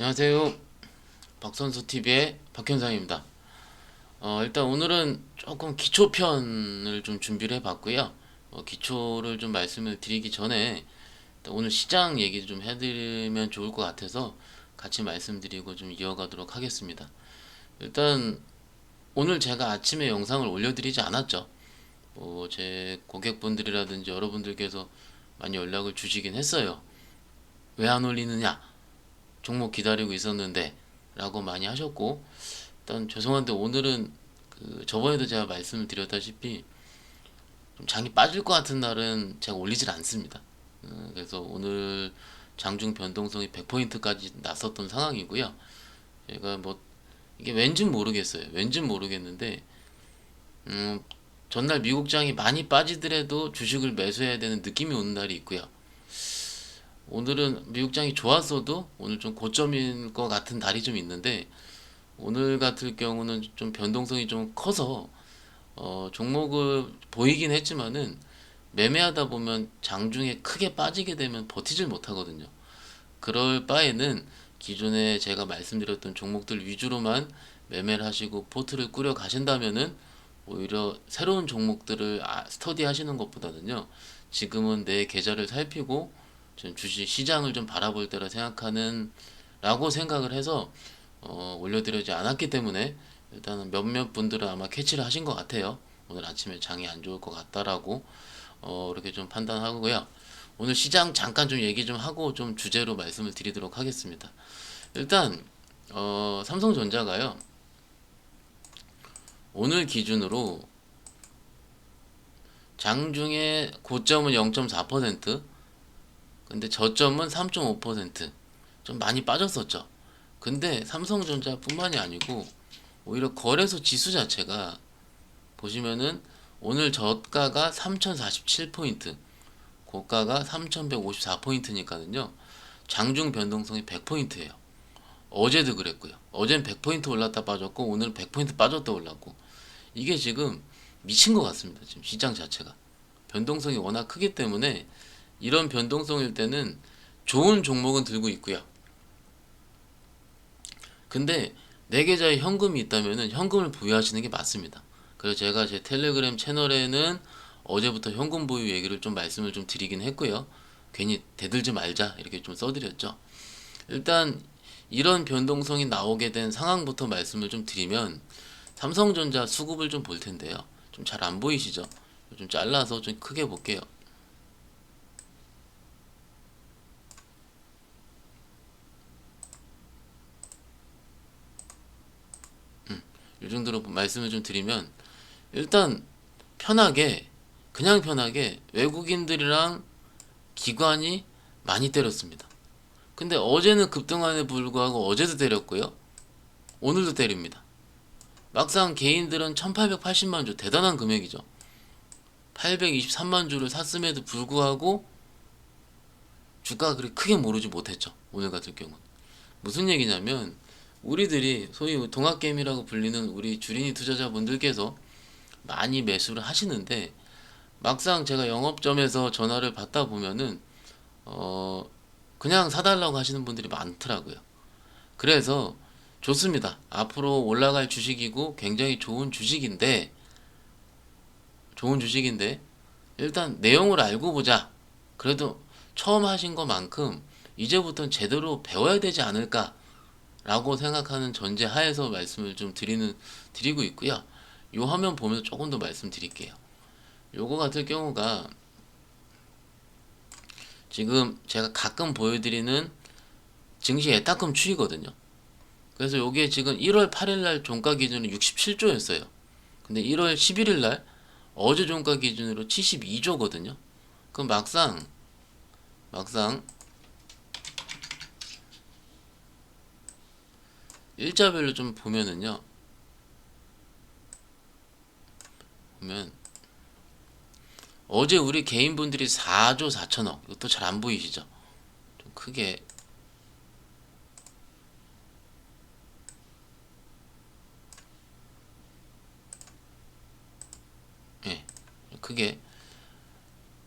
안녕하세요. 박선수 TV의 박현상입니다. 어, 일단 오늘은 조금 기초편을 좀 준비를 해봤고요. 어, 기초를 좀 말씀을 드리기 전에 오늘 시장 얘기 좀 해드리면 좋을 것 같아서 같이 말씀드리고 좀 이어가도록 하겠습니다. 일단 오늘 제가 아침에 영상을 올려드리지 않았죠. 뭐 제 고객분들이라든지 여러분들께서 많이 연락을 주시긴 했어요. 왜 안 올리느냐? 종목 기다리고 있었는데 라고 많이 하셨고 일단 죄송한데 오늘은 그 저번에도 제가 말씀을 드렸다시피 좀 장이 빠질 것 같은 날은 제가 올리질 않습니다. 어, 그래서 오늘 장중 변동성이 100포인트까지 났었던 상황이고요. 제가 뭐 이게 왠진 모르겠어요. 왠진 모르겠는데 음, 전날 미국장이 많이 빠지더라도 주식을 매수해야 되는 느낌이 오는 날이 있고요. 오늘은 미국장이 좋았어도 오늘 좀 고점인 것 같은 날이 좀 있는데 오늘 같을 경우는 좀 변동성이 좀 커서 어, 종목을 보이긴 했지만은 매매하다 보면 장중에 크게 빠지게 되면 버티질 못하거든요. 그럴 바에는 기존에 제가 말씀드렸던 종목들 위주로만 매매를 하시고 포트를 꾸려 가신다면은 오히려 새로운 종목들을 아, 스터디 하시는 것보다는요. 지금은 내 계좌를 살피고 좀 주식 시장을 좀 바라볼 때라 생각하는 라고 생각을 해서 어, 올려드리지 않았기 때문에 일단은 몇몇 분들은 아마 캐치를 하신 것 같아요. 오늘 아침에 장이 안 좋을 것 같다라고 어, 이렇게 좀 판단하고요. 오늘 시장 잠깐 좀 얘기 좀 하고 좀 주제로 말씀을 드리도록 하겠습니다. 일단 어, 삼성전자가요. 오늘 기준으로 장중에 고점은 0.4%, 근데 저점은 3.5%좀 많이 빠졌었죠. 근데 삼성전자뿐만이 아니고 오히려 거래소 지수 자체가 보시면은 오늘 저가가 3047포인트, 고가가 3154포인트니까는요. 장중 변동성이 100포인트예요. 어제도 그랬고요. 어젠 100포인트 올랐다 빠졌고 오늘 100포인트 빠졌다 올랐고 이게 지금 미친 것 같습니다. 지금 시장 자체가 변동성이 워낙 크기 때문에 이런 변동성일 때는 좋은 종목은 들고 있고요. 근데 내 계좌에 현금이 있다면은 현금을 보유하시는 게 맞습니다. 그래서 제가 제 텔레그램 채널에는 어제부터 현금 보유 얘기를 좀 말씀을 좀 드리긴 했고요. 괜히 대들지 말자 이렇게 좀 써드렸죠. 일단 이런 변동성이 나오게 된 상황부터 말씀을 좀 드리면 삼성전자 수급을 좀 볼 텐데요. 좀 잘 안 보이시죠? 좀 잘라서 좀 크게 볼게요. 이 정도로 말씀을 좀 드리면 일단 편하게 그냥 편하게 외국인들이랑 기관이 많이 때렸습니다. 근데 어제는 급등한에 불구하고 어제도 때렸고요. 오늘도 때립니다. 막상 개인들은 1880만 주 대단한 금액이죠. 823만 주를 샀음에도 불구하고 주가가 그렇게 크게 모르지 못했죠. 오늘 같은 경우는. 무슨 얘기냐면 우리들이 소위 동학개미라고 불리는 우리 주린이 투자자분들께서 많이 매수를 하시는데 막상 제가 영업점에서 전화를 받다 보면은 어 그냥 사달라고 하시는 분들이 많더라고요. 그래서 좋습니다. 앞으로 올라갈 주식이고 굉장히 좋은 주식인데 좋은 주식인데 일단 내용을 알고 보자. 그래도 처음 하신 것만큼 이제부터는 제대로 배워야 되지 않을까 라고 생각하는 전제 하에서 말씀을 좀 드리는 드리고 있고요. 요 화면 보면서 조금 더 말씀드릴게요. 요거 같은 경우가 지금 제가 가끔 보여드리는 증시 애따끔 추이거든요. 그래서 요게 지금 1월 8일 날 종가 기준으로 67조였어요. 근데 1월 11일 날 어제 종가 기준으로 72조거든요. 그럼 막상 막상 일자별로 좀 보면은요. 보면 어제 우리 개인분들이 4조 4천억 이것도 잘 안 보이시죠? 좀 크게 예, 크게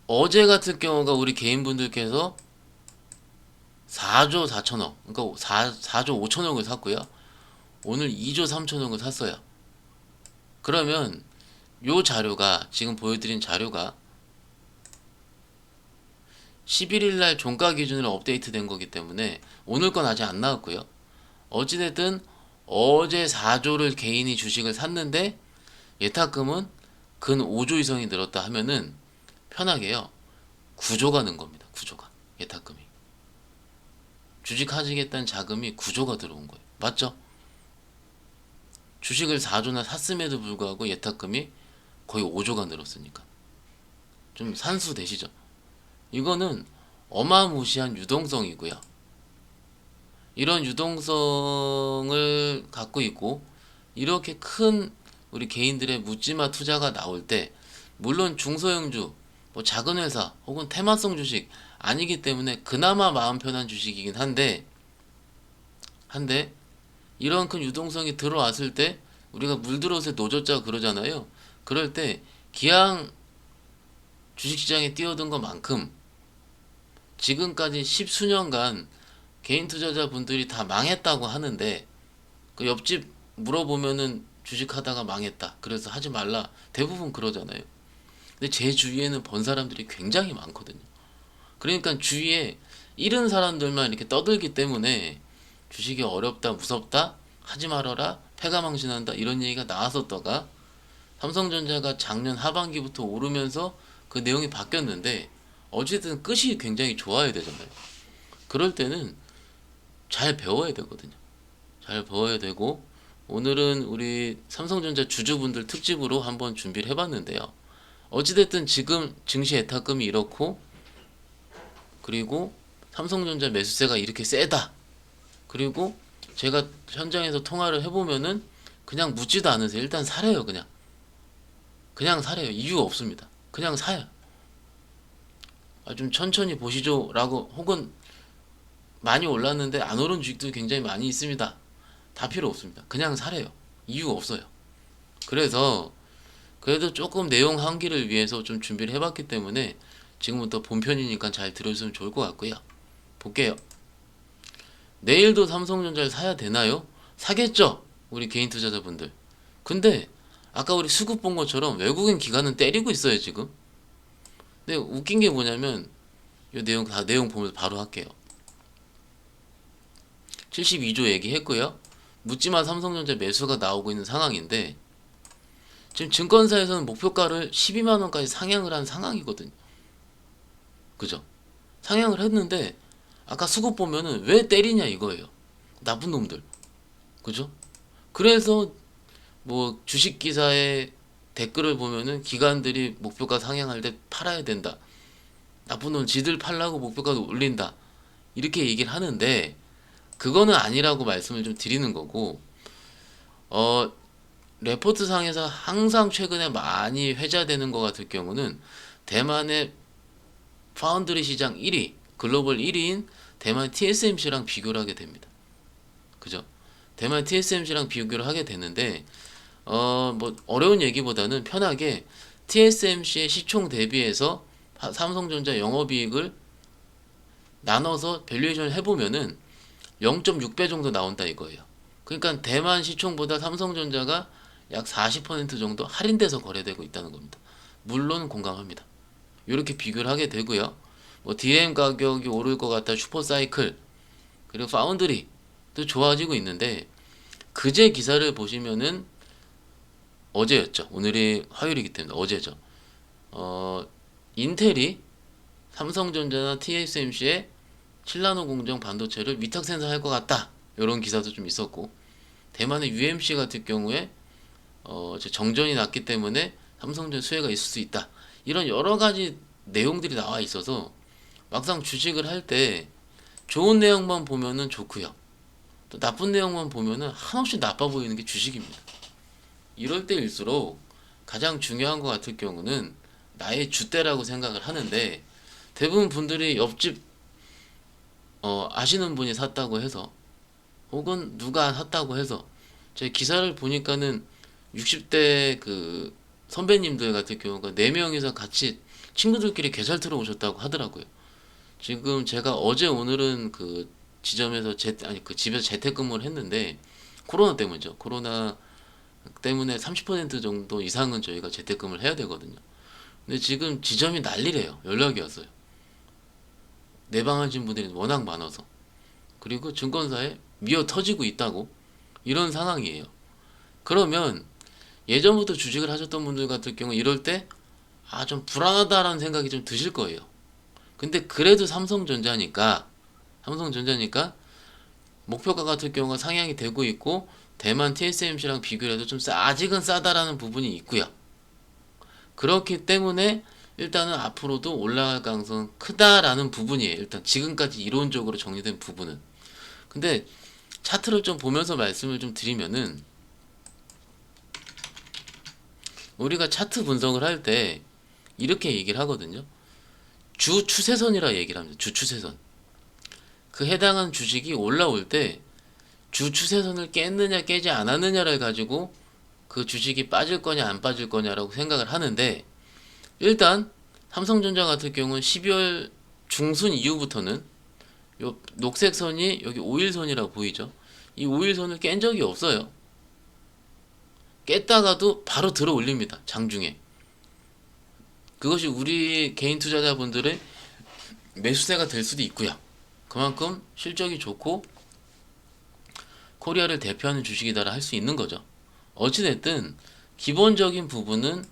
어제 같은 경우가 우리 개인분들께서 4조 4천억, 그러니까 4, 4조 5천억을 샀고요. 오늘 2조 3천억을 샀어요. 그러면 요 자료가 지금 보여드린 자료가 11일 날 종가 기준으로 업데이트 된 거기 때문에 오늘 건 아직 안 나왔고요. 어찌됐든 어제 4조를 개인이 주식을 샀는데 예탁금은 근 5조 이상이 늘었다 하면은 편하게요. 9조가 는 겁니다. 9조가 예탁금이 주식 하시겠다는 자금이 9조가 들어온 거예요. 맞죠? 주식을 4조나 샀음에도 불구하고 예탁금이 거의 5조가 늘었으니까 좀 산수 되시죠? 이거는 어마무시한 유동성이고요. 이런 유동성을 갖고 있고 이렇게 큰 우리 개인들의 묻지마 투자가 나올 때 물론 중소형주, 뭐 작은 회사 혹은 테마성 주식 아니기 때문에 그나마 마음 편한 주식이긴 한데 한데 이런 큰 유동성이 들어왔을 때 우리가 물들어서 노젓자 그러잖아요. 그럴 때 기왕 주식시장에 뛰어든 것만큼 지금까지 십수년간 개인 투자자분들이 다 망했다고 하는데 그 옆집 물어보면은 주식하다가 망했다. 그래서 하지 말라. 대부분 그러잖아요. 근데 제 주위에는 번 사람들이 굉장히 많거든요. 그러니까 주위에 잃은 사람들만 이렇게 떠들기 때문에 주식이 어렵다, 무섭다, 하지 말아라, 패가망신한다 이런 얘기가 나왔었다가 삼성전자가 작년 하반기부터 오르면서 그 내용이 바뀌었는데 어쨌든 끝이 굉장히 좋아야 되잖아요. 그럴 때는 잘 배워야 되거든요. 잘 배워야 되고 오늘은 우리 삼성전자 주주분들 특집으로 한번 준비를 해봤는데요. 어찌됐든 지금 증시 예탁금이 이렇고 그리고 삼성전자 매수세가 이렇게 세다. 그리고 제가 현장에서 통화를 해보면은 그냥 묻지도 않으세요. 일단 사래요, 그냥. 그냥 사래요. 이유 없습니다. 그냥 사요. 아, 좀 천천히 보시죠. 라고 혹은 많이 올랐는데 안 오른 주식도 굉장히 많이 있습니다. 다 필요 없습니다. 그냥 사래요. 이유 없어요. 그래서 그래도 조금 내용 한기를 위해서 좀 준비를 해봤기 때문에 지금부터 본편이니까 잘 들으시면 좋을 것 같고요. 볼게요. 내일도 삼성전자를 사야 되나요? 사겠죠? 우리 개인 투자자분들. 근데 아까 우리 수급 본 것처럼 외국인 기관은 때리고 있어요, 지금. 근데 웃긴 게 뭐냐면 이 내용 다 내용 보면서 바로 할게요. 72조 얘기했고요. 묻지마 삼성전자 매수가 나오고 있는 상황인데 지금 증권사에서는 목표가를 12만 원까지 상향을 한 상황이거든요. 그죠? 상향을 했는데 아까 수급 보면은 왜 때리냐 이거예요. 나쁜 놈들. 그죠? 그래서 뭐 주식 기사에 댓글을 보면은 기관들이 목표가 상향할 때 팔아야 된다. 나쁜 놈 지들 팔라고 목표가 올린다. 이렇게 얘기를 하는데 그거는 아니라고 말씀을 좀 드리는 거고 어 레포트 상에서 항상 최근에 많이 회자되는 것 같을 경우는 대만의 파운드리 시장 1위 글로벌 1위인 대만 TSMC랑 비교를 하게 됩니다. 그죠? 대만 TSMC랑 비교를 하게 되는데 어 뭐 어려운 얘기보다는 편하게 TSMC의 시총 대비해서 삼성전자 영업이익을 나눠서 밸류에이션을 해보면은 0.6배 정도 나온다 이거예요. 그러니까 대만 시총보다 삼성전자가 약 40% 정도 할인돼서 거래되고 있다는 겁니다. 물론 공감합니다. 이렇게 비교를 하게 되고요. 뭐 DRAM 가격이 오를 것 같다 슈퍼사이클 그리고 파운드리도 좋아지고 있는데 그제 기사를 보시면은 어제였죠. 오늘이 화요일이기 때문에 어제죠. 어, 인텔이 삼성전자나 TSMC의 7나노 공정 반도체를 위탁 생산할 것 같다. 이런 기사도 좀 있었고 대만의 UMC 같은 경우에 어, 정전이 났기 때문에 삼성전 수혜가 있을 수 있다. 이런 여러 가지 내용들이 나와 있어서 막상 주식을 할 때 좋은 내용만 보면은 좋고요. 또 나쁜 내용만 보면은 한없이 나빠 보이는 게 주식입니다. 이럴 때일수록 가장 중요한 것 같을 경우는 나의 주대라고 생각을 하는데 대부분 분들이 옆집 어, 아시는 분이 샀다고 해서 혹은 누가 샀다고 해서 제 기사를 보니까는 60대 그 선배님들 같은 경우가 4명이서 같이 친구들끼리 개살 틀어 오셨다고 하더라고요. 지금 제가 어제 오늘은 그 지점에서 재 아니 그 집에서 재택근무를 했는데 코로나 때문이죠. 코로나 때문에 30% 정도 이상은 저희가 재택근무를 해야 되거든요. 근데 지금 지점이 난리래요. 연락이 왔어요. 내방하신 분들이 워낙 많아서 그리고 증권사에 미어 터지고 있다고 이런 상황이에요. 그러면 예전부터 주식을 하셨던 분들 같은 경우 이럴 때 아 좀 불안하다라는 생각이 좀 드실 거예요. 근데 그래도 삼성전자니까 삼성전자니까 목표가 같은 경우가 상향이 되고 있고 대만 TSMC랑 비교해도 좀 싸, 아직은 싸다라는 부분이 있고요. 그렇기 때문에 일단은 앞으로도 올라갈 가능성은 크다라는 부분이에요. 일단 지금까지 이론적으로 정리된 부분은. 근데 차트를 좀 보면서 말씀을 좀 드리면은 우리가 차트 분석을 할 때 이렇게 얘기를 하거든요. 주 추세선이라 얘기를 합니다. 주 추세선. 그 해당한 주식이 올라올 때 주 추세선을 깼느냐 깨지 않았느냐를 가지고 그 주식이 빠질 거냐 안 빠질 거냐라고 생각을 하는데 일단 삼성전자 같은 경우는 12월 중순 이후부터는 요 녹색 선이 여기 5일선이라고 보이죠. 이 5일선을 깬 적이 없어요. 깼다가도 바로 들어 올립니다. 장중에. 그것이 우리 개인 투자자분들의 매수세가 될 수도 있고요. 그만큼 실적이 좋고 코리아를 대표하는 주식이다라 할 수 있는 거죠. 어찌됐든 기본적인 부분은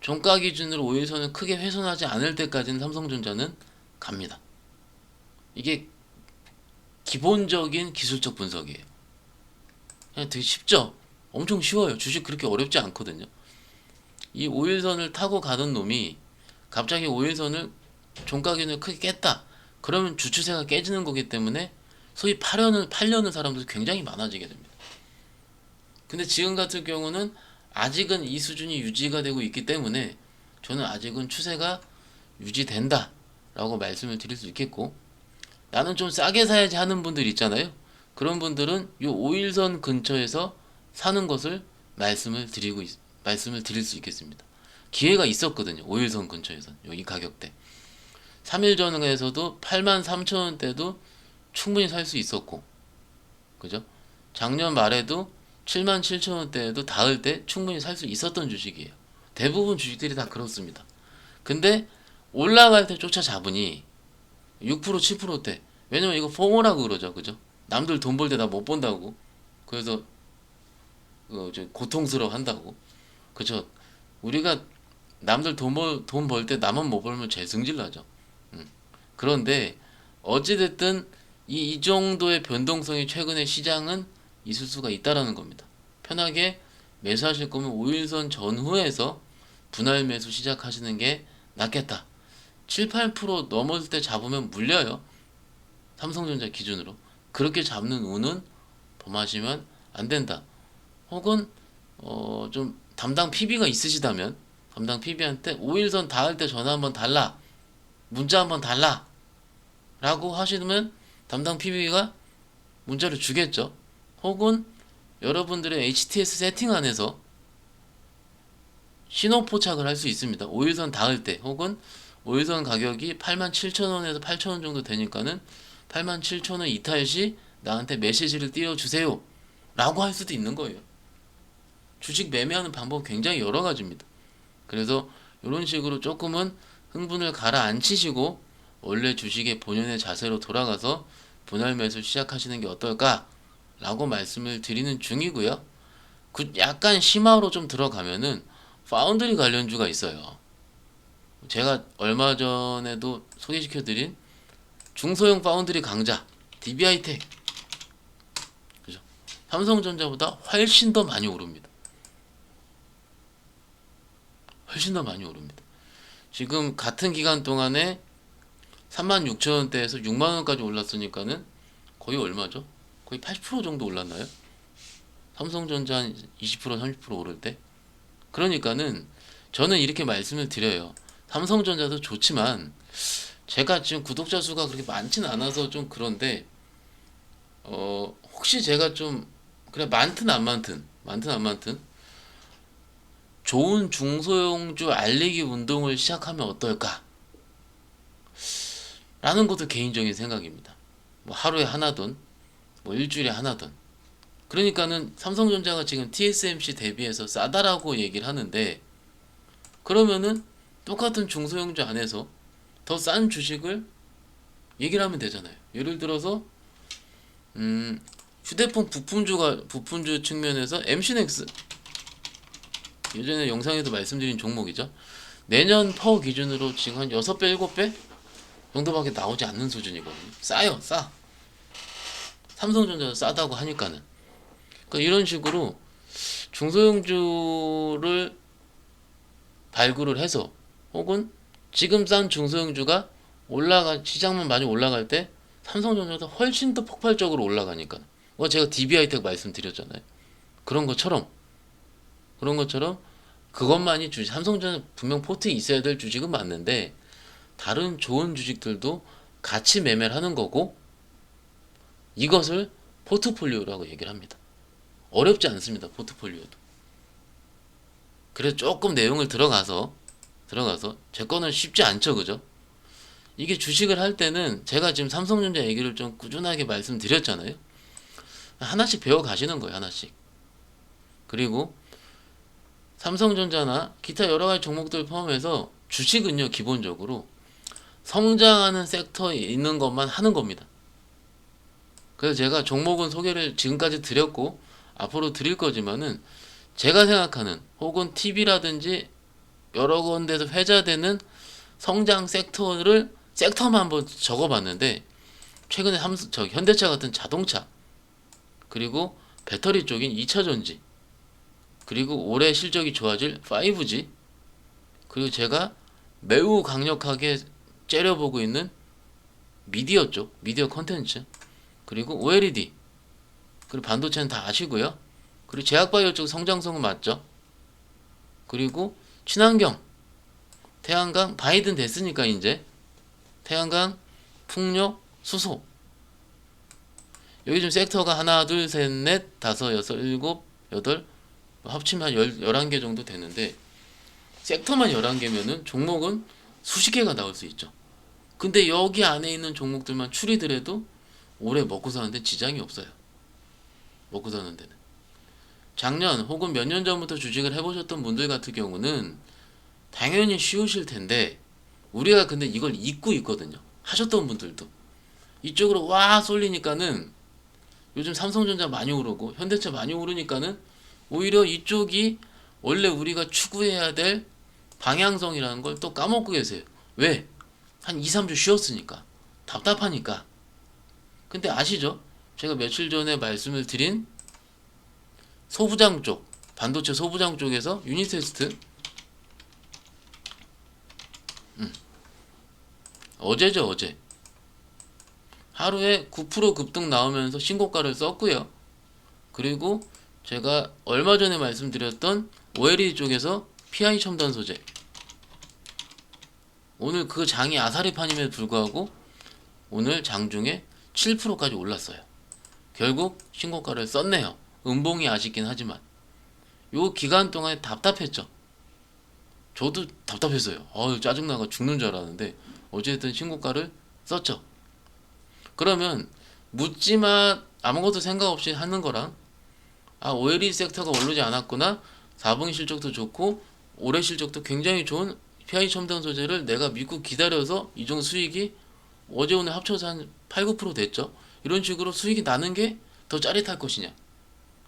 종가 기준으로 5일선을 크게 훼손하지 않을 때까지는 삼성전자는 갑니다. 이게 기본적인 기술적 분석이에요. 그냥 되게 쉽죠? 엄청 쉬워요. 주식 그렇게 어렵지 않거든요. 이 5일선을 타고 가던 놈이 갑자기 5일선을 종가 기준을 크게 깼다. 그러면 주추세가 깨지는 거기 때문에 소위 팔려는 팔려는 사람들이 굉장히 많아지게 됩니다. 근데 지금 같은 경우는 아직은 이 수준이 유지가 되고 있기 때문에 저는 아직은 추세가 유지된다 라고 말씀을 드릴 수 있겠고 나는 좀 싸게 사야지 하는 분들 있잖아요. 그런 분들은 요 5일선 근처에서 사는 것을 말씀을 드리고 있, 말씀을 드릴 수 있겠습니다. 기회가 있었거든요. 5일선 근처에서 이 가격대. 3일 전에서도 8만 3천 원대도 충분히 살 수 있었고 그죠? 작년 말에도 7만 7천 원대에도 닿을 때 충분히 살 수 있었던 주식이에요. 대부분 주식들이 다 그렇습니다. 근데 올라갈 때 쫓아 잡으니 6% 7%대 왜냐면 이거 포모라고 그러죠. 그죠? 남들 돈 벌 때 나 못 본다고. 그래서 어, 저 고통스러워 한다고. 그죠? 우리가 남들 돈벌돈 벌때 나만 못 벌면 제일 승질 나죠. 음. 그런데 어찌됐든 이, 이 정도의 변동성이 최근에 시장은 있을 수가 있다라는 겁니다. 편하게 매수하실 거면 5일선 전후에서 분할 매수 시작하시는 게 낫겠다. 7, 8% 넘었을 때 잡으면 물려요. 삼성전자 기준으로. 그렇게 잡는 운은 범하시면 안 된다. 혹은 어, 좀 담당 PB가 있으시다면 담당 PB한테 5일선 닿을 때 전화 한번 달라. 문자 한번 달라. 라고 하시면 담당 PB가 문자를 주겠죠. 혹은 여러분들의 HTS 세팅 안에서 신호 포착을 할 수 있습니다. 5일선 닿을 때 혹은 5일선 가격이 87,000원에서 8,000원 정도 되니까는 87,000원 이탈 시 나한테 메시지를 띄워주세요. 라고 할 수도 있는 거예요. 주식 매매하는 방법 굉장히 여러 가지입니다. 그래서 이런 식으로 조금은 흥분을 가라앉히시고 원래 주식의 본연의 자세로 돌아가서 분할 매수 시작하시는 게 어떨까? 라고 말씀을 드리는 중이고요. 그 약간 심화로 좀 들어가면은 파운드리 관련주가 있어요. 제가 얼마 전에도 소개시켜 드린 중소형 파운드리 강자 DBI텍 그죠? 삼성전자보다 훨씬 더 많이 오릅니다. 훨씬 더 많이 오릅니다. 지금 같은 기간 동안에 36,000원대에서 6만 원까지 올랐으니까는 거의 얼마죠? 거의 80% 정도 올랐나요? 삼성전자 한 20% 30% 오를 때? 그러니까는 저는 이렇게 말씀을 드려요. 삼성전자도 좋지만 제가 지금 구독자 수가 그렇게 많지는 않아서 좀 그런데 어 혹시 제가 좀 그래 많든 안 많든 많든 안 많든 좋은 중소형주 알리기 운동을 시작하면 어떨까? 라는 것도 개인적인 생각입니다. 뭐 하루에 하나든 뭐 일주일에 하나든 그러니까는 삼성전자가 지금 TSMC 대비해서 싸다라고 얘기를 하는데 그러면은 똑같은 중소형주 안에서 더 싼 주식을 얘기를 하면 되잖아요. 예를 들어서 음, 휴대폰 부품주가 부품주 측면에서 MC넥스 예전에 영상에도 말씀드린 종목이죠. 내년 퍼 기준으로 지금 한 6배, 7배 정도밖에 나오지 않는 수준이거든요. 싸요, 싸. 삼성전자도 싸다고 하니까는. 그러니까 이런 식으로 중소형주를 발굴을 해서 혹은 지금 싼 중소형주가 올라가 시장만 많이 올라갈 때 삼성전자보다 훨씬 더 폭발적으로 올라가니까. 뭐 제가 DB하이텍 말씀드렸잖아요. 그런 것처럼 그런 것처럼 그것만이 주식 삼성전자 분명 포트에 있어야 될 주식은 맞는데 다른 좋은 주식들도 같이 매매를 하는 거고 이것을 포트폴리오라고 얘기를 합니다. 어렵지 않습니다. 포트폴리오도. 그래서 조금 내용을 들어가서 들어가서 제 거는 쉽지 않죠, 그죠? 이게 주식을 할 때는 제가 지금 삼성전자 얘기를 좀 꾸준하게 말씀드렸잖아요. 하나씩 배워 가시는 거예요, 하나씩. 그리고 삼성전자나 기타 여러 가지 종목들 포함해서 주식은요, 기본적으로 성장하는 섹터에 있는 것만 하는 겁니다. 그래서 제가 종목은 소개를 지금까지 드렸고 앞으로 드릴 거지만은 제가 생각하는 혹은 TV라든지 여러 군데서 회자되는 성장 섹터를 섹터만 한번 적어봤는데 최근에 삼, 저 현대차 같은 자동차 그리고 배터리 쪽인 2차 전지 그리고 올해 실적이 좋아질 5G 그리고 제가 매우 강력하게 째려보고 있는 미디어 쪽 미디어 컨텐츠. 그리고 OLED 그리고 반도체는 다 아시고요. 그리고 제약바이오 쪽 성장성은 맞죠? 그리고 친환경. 태양광 바이든 됐으니까 이제. 태양광 풍력 수소. 여기 좀 섹터가 하나 둘 셋 넷 다섯 여섯 일곱 여덟 합치면 한 열, 11개 정도 되는데 섹터만 11개면은 종목은 수십 개가 나올 수 있죠. 근데 여기 안에 있는 종목들만 추리더라도 올해 먹고 사는데 지장이 없어요. 먹고 사는 데는. 작년 혹은 몇 년 전부터 주식을 해보셨던 분들 같은 경우는 당연히 쉬우실 텐데 우리가 근데 이걸 잊고 있거든요. 하셨던 분들도. 이쪽으로 와 쏠리니까는 요즘 삼성전자 많이 오르고 현대차 많이 오르니까는 오히려 이쪽이 원래 우리가 추구해야 될 방향성이라는 걸 또 까먹고 계세요. 왜? 한 2, 3주 쉬었으니까. 답답하니까. 근데 아시죠? 제가 며칠 전에 말씀을 드린 소부장 쪽, 반도체 소부장 쪽에서 유닛 테스트 어제죠 어제 하루에 9% 급등 나오면서 신고가를 썼고요 그리고 제가 얼마 전에 말씀드렸던 OLED 쪽에서 PI 첨단 소재. 오늘 그 장이 아사리판임에도 불구하고 오늘 장중에 7%까지 올랐어요. 결국 신고가를 썼네요. 음봉이 아쉽긴 하지만. 요 기간 동안에 답답했죠. 저도 답답했어요. 어우 짜증나가 죽는 줄 알았는데 어쨌든 신고가를 썼죠. 그러면 묻지마 아무것도 생각 없이 하는 거랑 아 OLED 섹터가 오르지 않았구나 4분기 실적도 좋고 올해 실적도 굉장히 좋은 PI 첨단 소재를 내가 믿고 기다려서 이 정도 수익이 어제 오늘 합쳐서 한 8, 9% 됐죠. 이런 식으로 수익이 나는 게 더 짜릿할 것이냐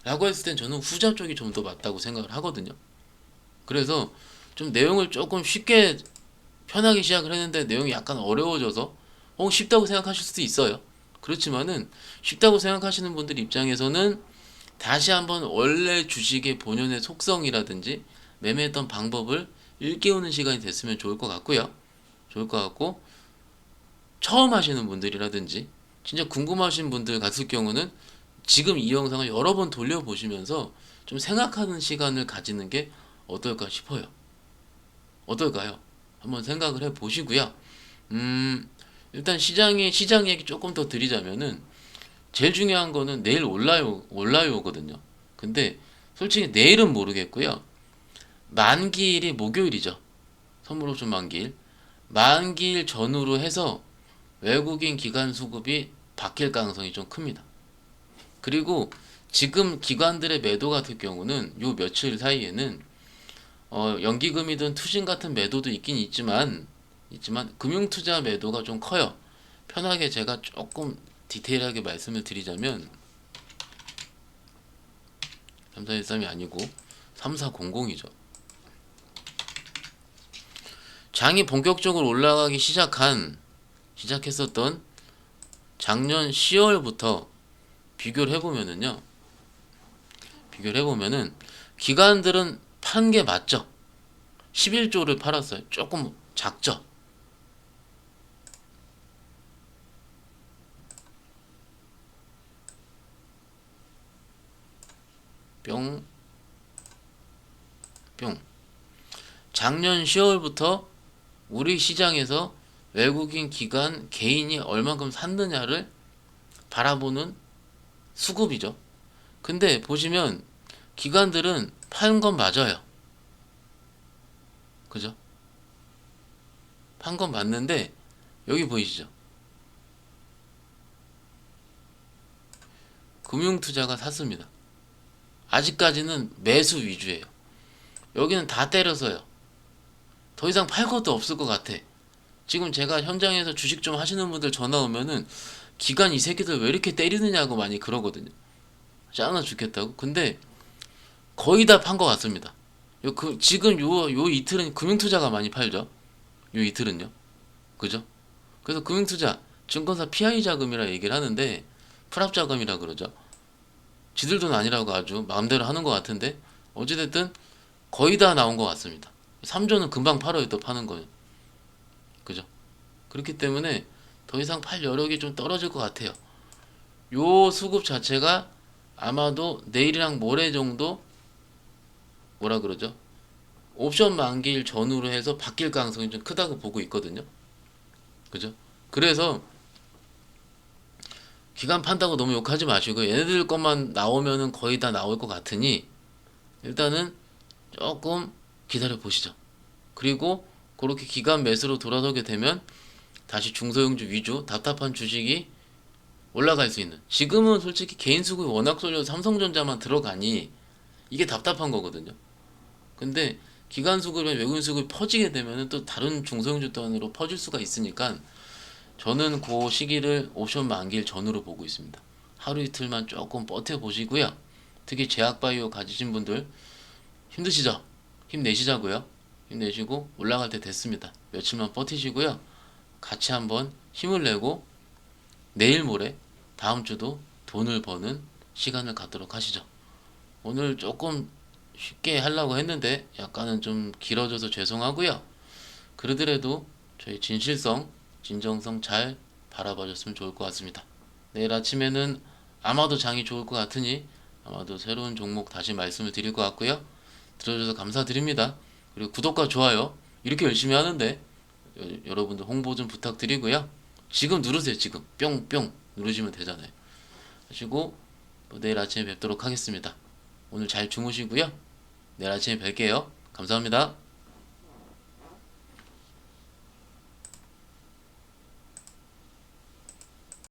라고 했을 땐 저는 후자 쪽이 좀 더 맞다고 생각을 하거든요. 그래서 좀 내용을 조금 쉽게 편하게 시작을 했는데 내용이 약간 어려워져서 혹은 쉽다고 생각하실 수도 있어요. 그렇지만은 쉽다고 생각하시는 분들 입장에서는 다시 한번 원래 주식의 본연의 속성이라든지 매매했던 방법을 일깨우는 시간이 됐으면 좋을 것 같고요. 좋을 것 같고 처음 하시는 분들이라든지 진짜 궁금하신 분들 같을 경우는 지금 이 영상을 여러 번 돌려보시면서 좀 생각하는 시간을 가지는 게 어떨까 싶어요. 어떨까요? 한번 생각을 해 보시고요. 음, 일단 시장의 시장 얘기 조금 더 드리자면은 제일 중요한 거는 내일 올라요 올라요거든요. 근데 솔직히 내일은 모르겠고요. 만기일이 목요일이죠. 선물옵션 만기일. 만기일 전후로 해서 외국인 기관 수급이 바뀔 가능성이 좀 큽니다. 그리고 지금 기관들의 매도 같은 경우는 요 며칠 사이에는 어, 연기금이든 투신 같은 매도도 있긴 있지만 있지만 금융투자 매도가 좀 커요. 편하게 제가 조금 디테일하게 말씀을 드리자면 3413이 아니고 3400이죠. 장이 본격적으로 올라가기 시작한 시작했었던 작년 10월부터 비교를 해보면은요. 비교를 해보면은 기관들은 판 게 맞죠. 11조를 팔았어요. 조금 작죠. 뿅, 뿅. 작년 10월부터 우리 시장에서 외국인 기관 개인이 얼만큼 샀느냐를 바라보는 수급이죠. 근데 보시면 기관들은 파는 건 맞아요. 그죠? 판 건 맞는데 여기 보이시죠? 금융투자가 샀습니다. 아직까지는 매수 위주예요. 여기는 다 때려서요. 더 이상 팔 것도 없을 것 같아. 지금 제가 현장에서 주식 좀 하시는 분들 전화 오면은 기관 이 새끼들 왜 이렇게 때리느냐고 많이 그러거든요. 짱나 죽겠다고. 근데 거의 다 판 것 같습니다. 요, 그, 지금 요, 요 이틀은 금융투자가 많이 팔죠. 요 이틀은요. 그죠? 그래서 금융투자, 증권사 PI 자금이라 얘기를 하는데, 프랍 자금이라 그러죠. 지들 돈 아니라고 아주 마음대로 하는 것 같은데, 어찌됐든 거의 다 나온 것 같습니다. 3조는 금방 팔아요, 또 파는 거는. 그죠? 그렇기 때문에 더 이상 팔 여력이 좀 떨어질 것 같아요. 요 수급 자체가 아마도 내일이랑 모레 정도 뭐라 그러죠? 옵션 만기일 전후로 해서 바뀔 가능성이 좀 크다고 보고 있거든요. 그죠? 그래서 기간 판다고 너무 욕하지 마시고 얘네들 것만 나오면은 거의 다 나올 것 같으니 일단은 조금 기다려 보시죠. 그리고 그렇게 기간 매수로 돌아서게 되면 다시 중소형주 위주 답답한 주식이 올라갈 수 있는 지금은 솔직히 개인 수급이 워낙 쏠려 삼성전자만 들어가니 이게 답답한 거거든요. 근데 기관 수급이나 외국인 수급이 퍼지게 되면은 또 다른 중소형주 단으로 퍼질 수가 있으니까 저는 그 시기를 옵션 만기일 전후로 보고 있습니다. 하루 이틀만 조금 버텨 보시고요. 특히 제약바이오 가지신 분들 힘드시죠? 힘내시자고요. 힘내시고 올라갈 때 됐습니다. 며칠만 버티시고요. 같이 한번 힘을 내고 내일 모레 다음 주도 돈을 버는 시간을 갖도록 하시죠. 오늘 조금 쉽게 하려고 했는데 약간은 좀 길어져서 죄송하고요. 그러더라도 저희 진실성, 진정성 잘 바라봐 줬으면 좋을 것 같습니다. 내일 아침에는 아마도 장이 좋을 것 같으니 아마도 새로운 종목 다시 말씀을 드릴 것 같고요. 들어줘서 감사드립니다. 그리고 구독과 좋아요 이렇게 열심히 하는데 여, 여러분들 홍보 좀 부탁드리고요. 지금 누르세요. 지금 뿅뿅 누르시면 되잖아요. 하시고 뭐 내일 아침에 뵙도록 하겠습니다. 오늘 잘 주무시고요. 내일 아침에 뵐게요. 감사합니다.